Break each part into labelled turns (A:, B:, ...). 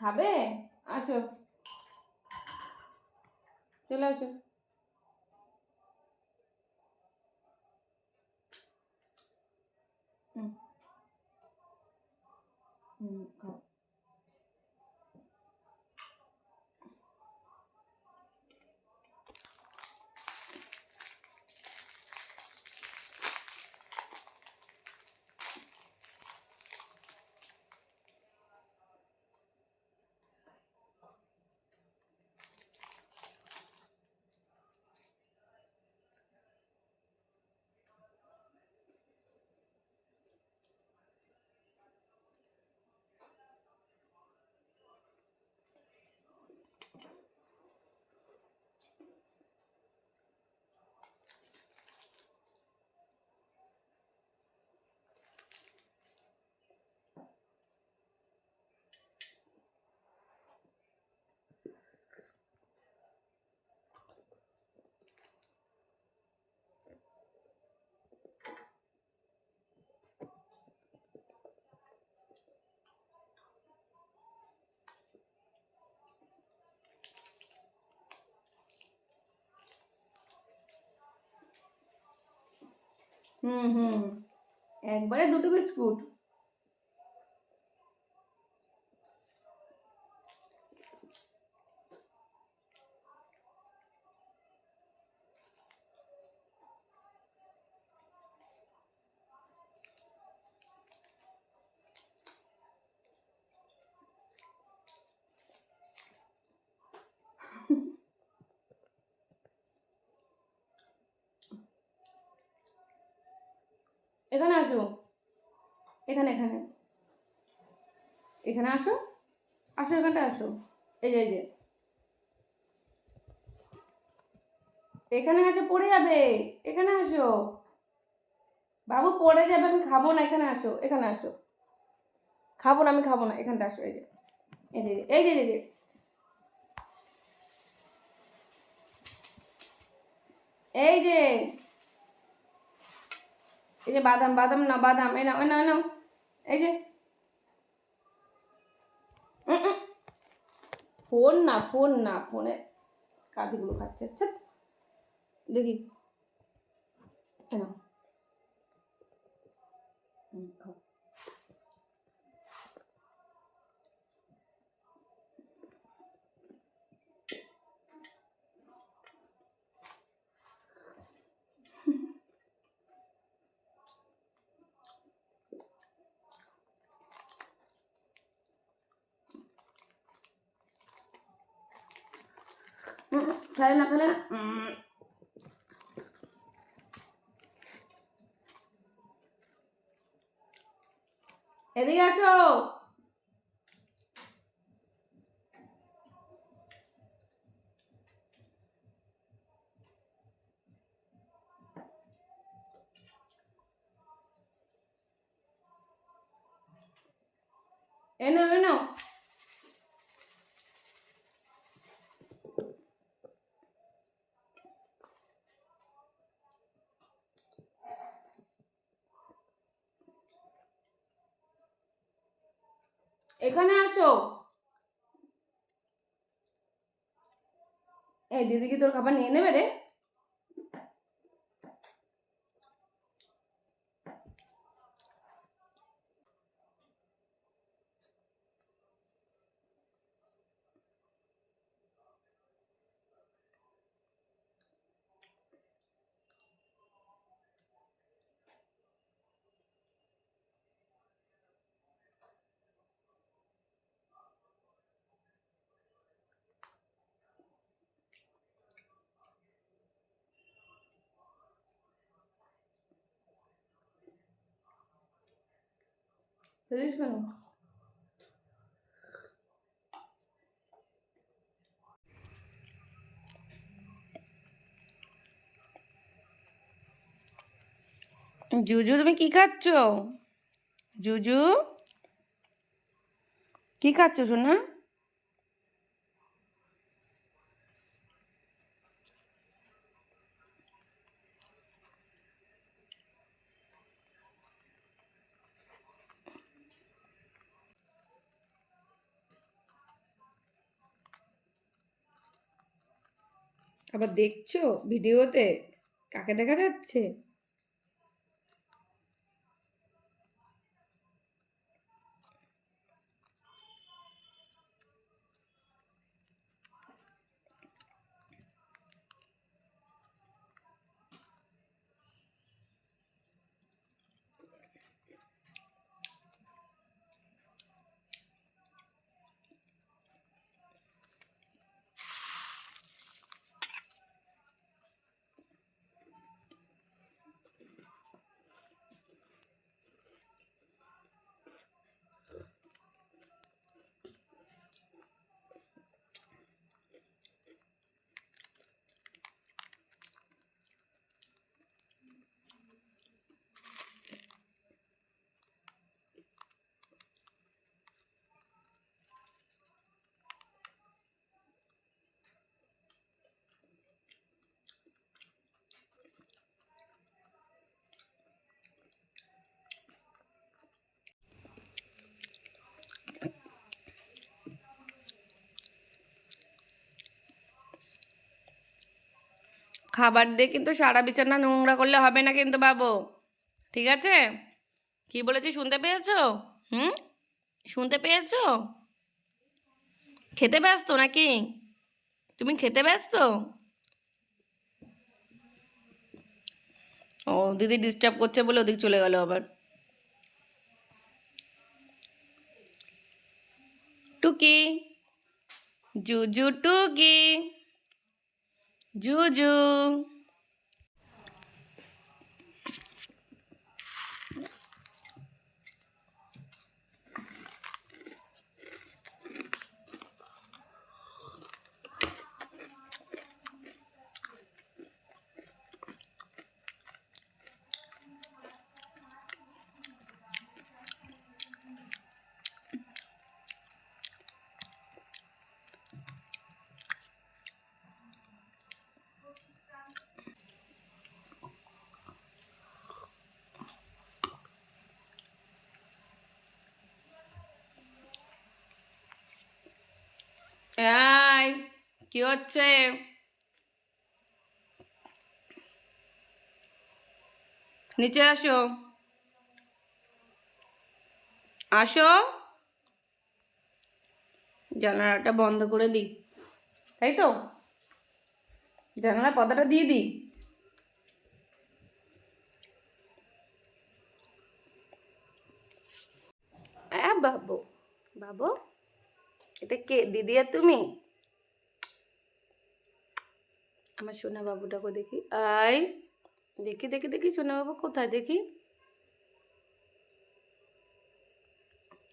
A: খাবে? আসো। চলে আসো। হুম। হুম খাও। হুম হুম। একবারে দুটো বিস্কুট। এখানে আসো। এখানে এখানে। এখানে আসো। আসো এখানটা আসো। এই যে এই যে। এখানে আসো পড়ে যাবে। এখানে আসো। বাবু, পড়ে যাবে, আমি খাব না। এখানে আসো এখানে আসো। খাব না, আমি খাব না। এখানটা আসো এই যে এই যে এই যে এই যে। এই যে। এই যে বাদাম বাদাম না বাদাম, এই নাও ওই না নাও। এই যে। ফোন না ফোন না, ফোনে কাজগুলো খাচ্ছে আচ্ছা দেখি। এ নাও। খাও। ফেলে না না এদিকে আসো এনো এনো এখানে আসো। এই দিদি কি তোর খাবার নিয়ে নেবে রে? ফেলিস কেন জুজু তুমি কি খাচ্ছ? জুজু? কি খাচ্ছ সোনা? আবার দেখছ? ভিডিওতে? কাকে দেখা যাচ্ছে? খাবার দিয়ে কিন্তু সারা বিছানা নোংরা করলে হবে না কিন্তু বাবু। ঠিক আছে? কি বলেছি, শুনতে পেয়েছ? হুম? শুনতে পেয়েছ? খেতে ব্যস্ত নাকি? তুমি খেতে ব্যস্ত? ও, দিদি ডিস্টার্ব করছে বলে ওদিক চলে গেল আবার। টুকি, জুজু টুকি। জুজু এই কি হচ্ছে? নিচে আসো। আসো। জানালাটা বন্ধ করে দিই। তাই তো? জানালা পদাটা দিয়ে দিই। বাবু। বাবু? এটা কে? দিদি আর তুমি? আমার সোনা বাবুটাকে দেখি। আই দেখি দেখি দেখি সোনা বাবু কোথায়? দেখি।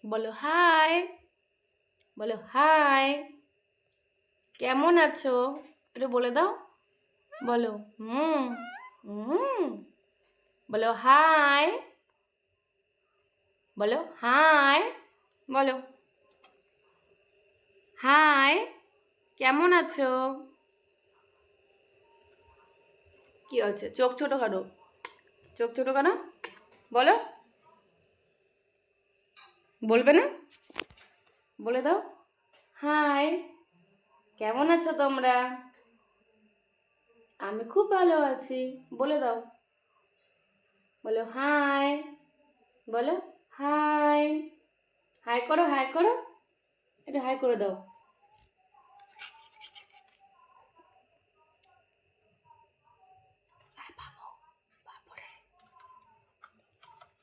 A: বলো, হাই। বলো, হাই। কেমন আছো? একটু বলে দাও। বলো, হুম হুম। বলো, হাই। বলো হাই। বলো হাই, কেমন আছো? কি আছে চোখ ছোট কেন? চোখ ছোট কেন? বলো। বলবে না? বলে দাও। হাই, কেমন আছো তোমরা? আমি খুব ভালো আছি। বলে দাও। বলো, হাই। বলো, হাই। হাই করো হাই করো। একটু হাই করে দাও।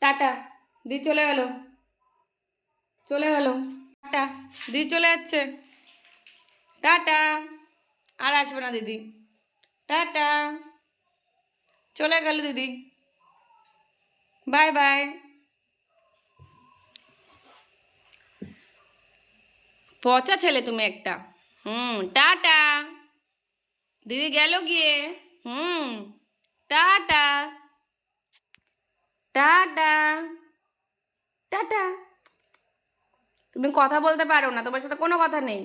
A: টাটা, দি চলে গেল। চলে গেল। টাটা, দি চলে যাচ্ছে। টাটা, আর আসবে না দিদি। টাটা, চলে গেল দিদি। Bye bye. পচা ছেলে তুমি একটা। হুম, টাটা। দিদি গেল গিয়ে। হুম, ta ta. Ta ta. Ta ta. তুমি কথা বলতে পারো না, তোমার সাথে কোনো কথা নেই।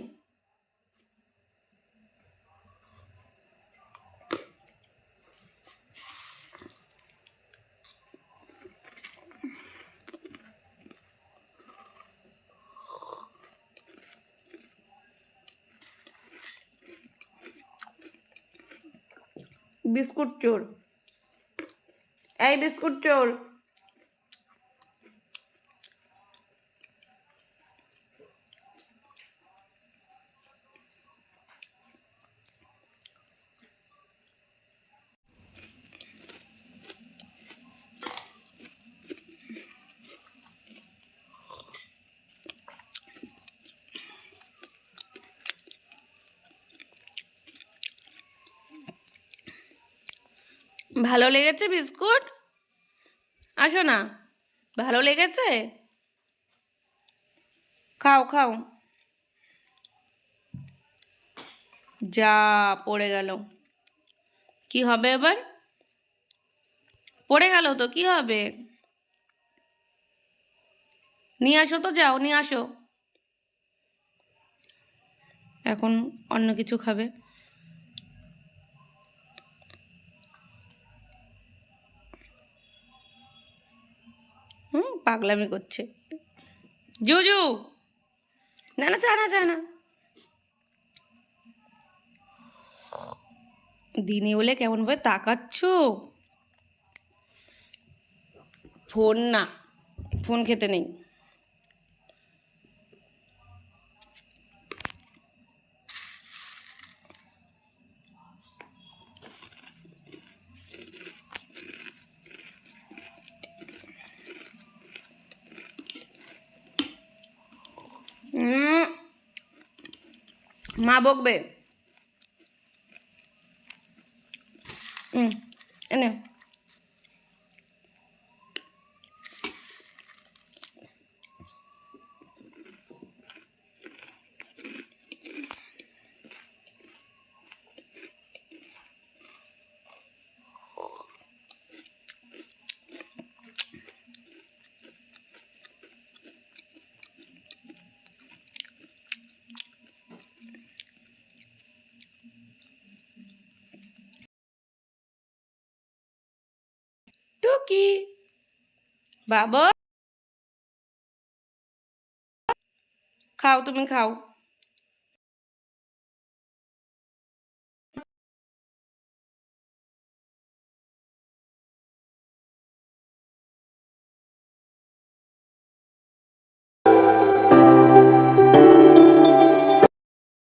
A: বিস্কুট চোর। এই বিস্কুট চোর। ভালো লেগেছে বিস্কুট? আসো না। ভালো লেগেছে? খাও খাও। যা পড়ে গেল। কি হবে এবার? পড়ে গেল তো, কি হবে? নিয়ে আসো তো, যাও, নিয়ে আসো। এখন অন্য কিছু খাবে হুম পাগলামি করছে। জুজু! না না চা না। দিনে বলে কেমন ভাবে তাকাচ্ছ? ফোন না, ফোন খেতে নেই। মা বকবে। এনে। টুকি। বাবা খাও তুমি খাও।